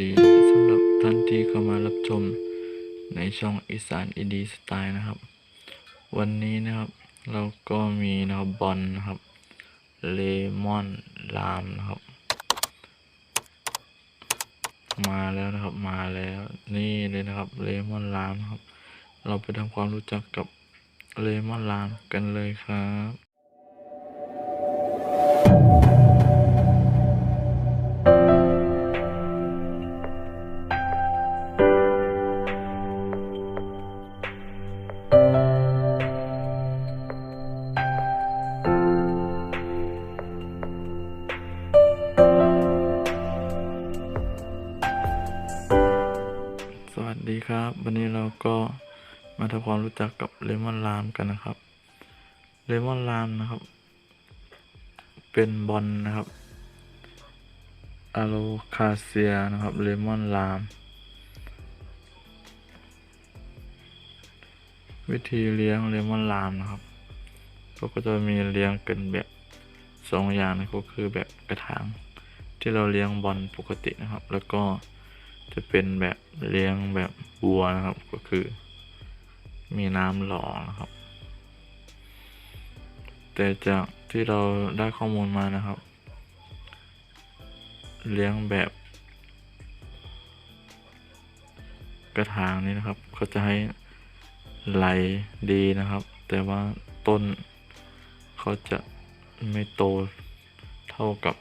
ดีสำหรับท่านที่เข้ามารับชมในช่องอีสานอินดีสไตล์นะครับ วันนี้นะครับเราก็มีนะครับบอลนะครับ เลมอนลามนะครับ มาแล้วนะครับมาแล้วนี่เลยนะครับเลมอนลามครับ เราไปทำความรู้จักกับเลมอนลามกันเลยครับ วันนี้เราก็มาทำความรู้จักกับเลมอนลามกันนะครับเลมอนลามนะครับ เป็นบอลนะครับอะโลคาเซียนะครับเลมอนลาม วิธีเลี้ยงเลมอนลามนะครับเราก็จะมีเลี้ยงกันแบบสองอย่างนะก็คือแบบกระถางที่เราเลี้ยงบอลปกตินะครับ แล้วก็ จะเป็นแบบเลี้ยงแบบบัวนะครับก็คือ มีน้ำหล่อนะครับ แต่จากที่เราได้ข้อมูลมานะครับ เลี้ยงแบบกระถางนี้นะครับเขาจะให้ไหลดีนะครับ แต่ว่าต้นเขาจะไม่โตเท่ากับ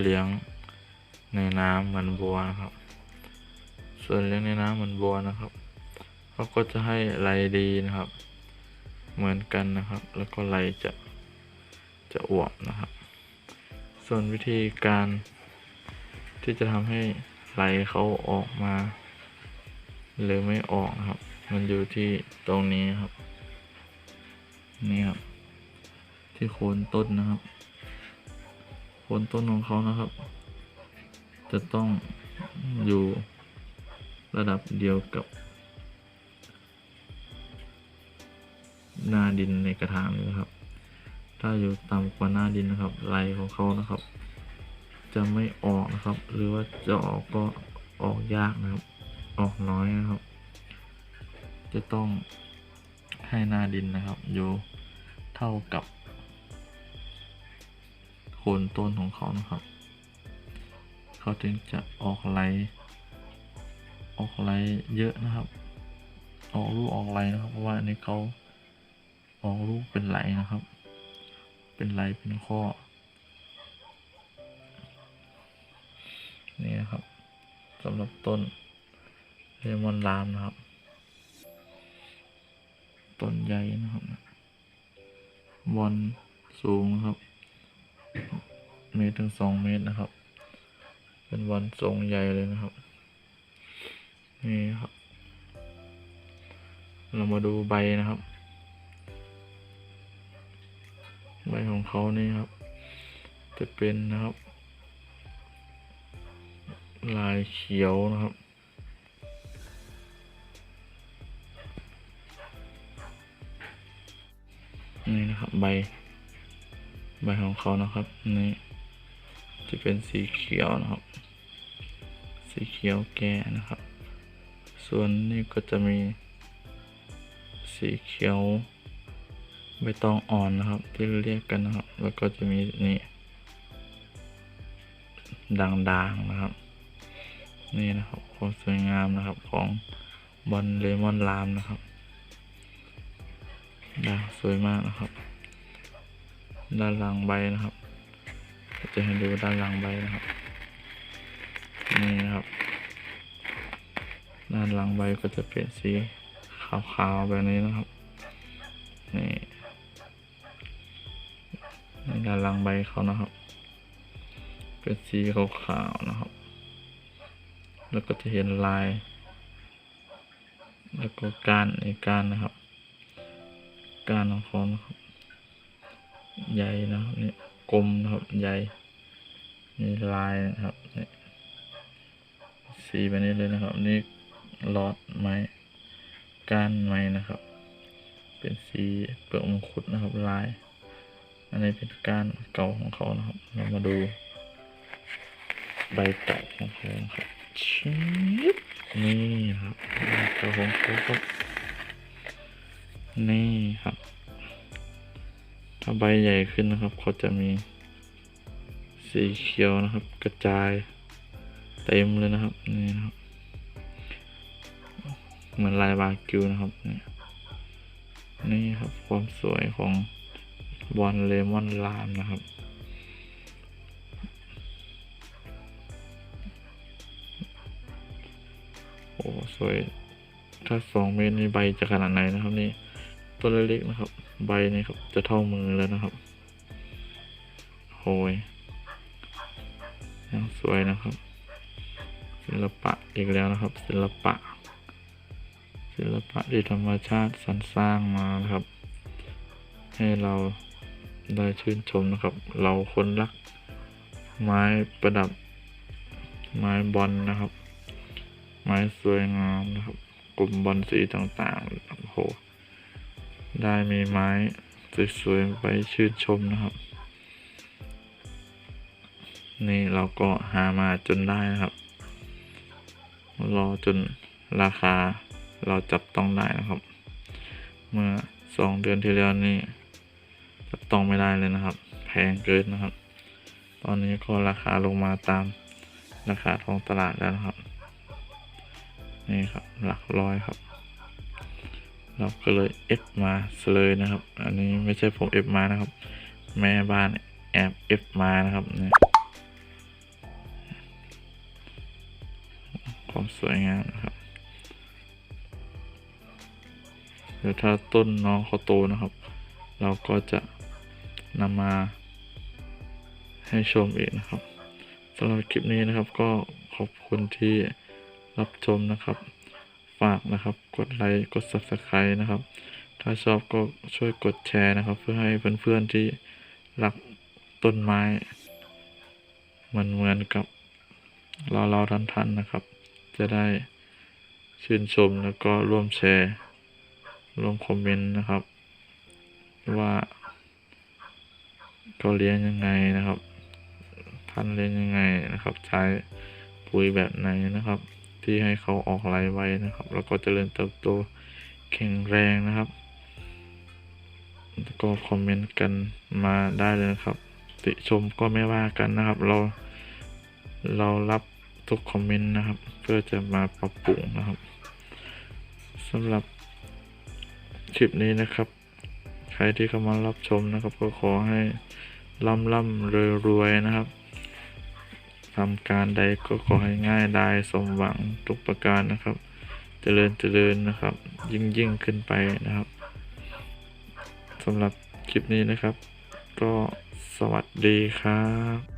เลี้ยงในน้ำเหมือนบัวนะครับ ส่วนเลี้ยงในน้ำเหมือนบัวนะครับเขาก็จะให้ไหลดีนะครับ เหมือนกันนะครับ แล้วก็ไหลจะจะอวบนะครับ ส่วนวิธีการที่จะทำให้ไหลเขาออกมา หรือไม่ออกนะครับ มันอยู่ที่ตรงนี้ครับ นี่ครับ ที่โคนต้นนะครับโคนต้นของเขานะครับ จะต้องอยู่ ระดับเดียวกับ หน้าดินในกระถางนะครับ ถ้าอยู่ต่ำกว่าหน้าดินนะครับไหลของเขานะครับ จะไม่ออกนะครับ หรือว่าจะออกก็ออกยากนะครับ ออกน้อยนะครับ จะต้องให้หน้าดินนะครับ อยู่เท่ากับโคนต้นของเขานะครับ เขาถึงจะออกไหล ออกไหลเยอะนะครับ ออกลูกออกไหลนะครับ เพราะว่าอันนี้เขาออกลูกเป็นไหลนะครับ เป็นไหลเป็นข้อ นี่นะครับสำหรับต้นเลมอนลามนะครับ ต้นใหญ่นะครับบอลสูงนะครับเมตรถึงสองเมตรนะครับ เป็นบอลทรงใหญ่เลยนะครับ นี่ครับ เรามาดูใบนะครับ ใบของเขานี่ครับ จะเป็นนะครับ ลายเขียวนะครับนี่นะครับใบ ใบของเขานะครับนี่จะเป็นสีเขียวนะครับ สีเขียวแก่นะครับ ส่วนนี้ก็จะมีสีเขียวใบตองอ่อนนะครับ ที่เรียกกันนะครับ แล้วก็จะมีนี่ด่างๆนะครับ นี่นะครับความสวยงามนะครับของบอลเลมอนลามนะครับด่างสวยมากนะครับ ด้านหลังใบนะครับ จะให้ดูด้านหลังใบนะครับ นี่นะครับ ด้านหลังใบก็จะเป็นสีขาวๆแบบนี้นะครับนี่ในด้านหลังใบเขานะครับ เป็นสีขาวๆนะครับ แล้วก็จะเห็นลาย แล้วก็กานในกานนะครับ กานของเขานะครับใหญ่นะครับนี่กลมนะครับใหญ่มีลายนะครับนี่สีแบบนี้เลยนะครับนี่ ลอไม้ก้านไม้นะครับ เป็นสีเปลือกมงคุดนะครับลาย อันนี้เป็นก้านเก่าของเขานะครับ เรามาดู ใบเก่าของเขาครับชิบนี่ครับกระหงเขาครับนี่ครับ ถ้าใบใหญ่ขึ้นนะครับ เขาจะมีสีเขียวนะครับ กระจายเต็มเลยนะครับ นี่นะครับ เหมือนลายบากิวนะครับนี่นี่ครับความสวยของบอลเลมอนลามนะครับ โอ้สวย ถ้าสองเมตรนี่ใบจะขนาดไหนนะครับนี่ต้นเล็กๆนะครับ ใบนี่ครับจะเท่ามือแล้วนะครับโหยยังสวยนะครับ ศิลปะอีกแล้วนะครับ ศิลปะ ศิลปะที่ธรรมชาติสรรสร้างมานะครับ ให้เราได้ชื่นชมนะครับ เราคนรักไม้ประดับ ไม้บอลนะครับ ไม้สวยงามนะครับ กลุ่มบอลสีต่างๆโอ้โหได้มีไม้สวยๆไปชื่นชมนะครับ นี่เราก็หามาจนได้นะครับ รอจนราคา เราจับต้องได้นะครับ เมื่อสองเดือนที่แล้วนี่จับต้องไม่ได้เลยนะครับ แพงเกินนะครับ ตอนนี้ก็ราคาลงมาตามราคาท้องตลาดแล้วนะครับ นี่ครับหลักร้อยครับ เราก็เลยเอฟมาเลยนะครับ อันนี้ไม่ใช่ผมเอฟมานะครับ แม่บ้านแอบเอฟมานะครับเนี่ยความสวยงามนะครับ ดี๋ยวถ้าต้นน้องเขาโตนะครับ เราก็จะนำมาให้ชมอีกนะครับสำหรับคลิปนี้นะครับก็ขอบคุณที่รับชมนะครับ ฝากนะครับกดไลค์กด subscribe นะครับ ถ้าชอบก็ช่วยกดแชร์นะครับ เพื่อให้เพื่อนๆที่รักต้นไม้เหมือนเหมือนกับเราเราทันทันๆนะครับ จะได้ชื่นชมแล้วก็ร่วมแชร์ ร่วมคอมเมนต์นะครับ ว่าเขาเลี้ยงยังไงนะครับ ท่านเลี้ยงยังไงนะครับ ใช้ปุ๋ยแบบไหนนะครับ ที่ให้เขาออกลายไวนะครับ แล้วก็เจริญเติบโตแข็งแรงนะครับ ก็คอมเมนต์กันมาได้เลยนะครับ ติชมก็ไม่ว่ากันนะครับ เราเรารับทุกคอมเมนต์นะครับ เพื่อจะมาปรับปรุงนะครับสำหรับ คลิปนี้นะครับ ใครที่เข้ามารับชมนะครับ ก็ขอให้ร่ำร่ำรวยรวยนะครับทำการใดก็ขอให้ง่ายได้สมหวังทุกประการนะครับ เจริญเจริญนะครับ ยิ่งยิ่งขึ้นไปนะครับสำหรับคลิปนี้นะครับ ก็สวัสดีครับ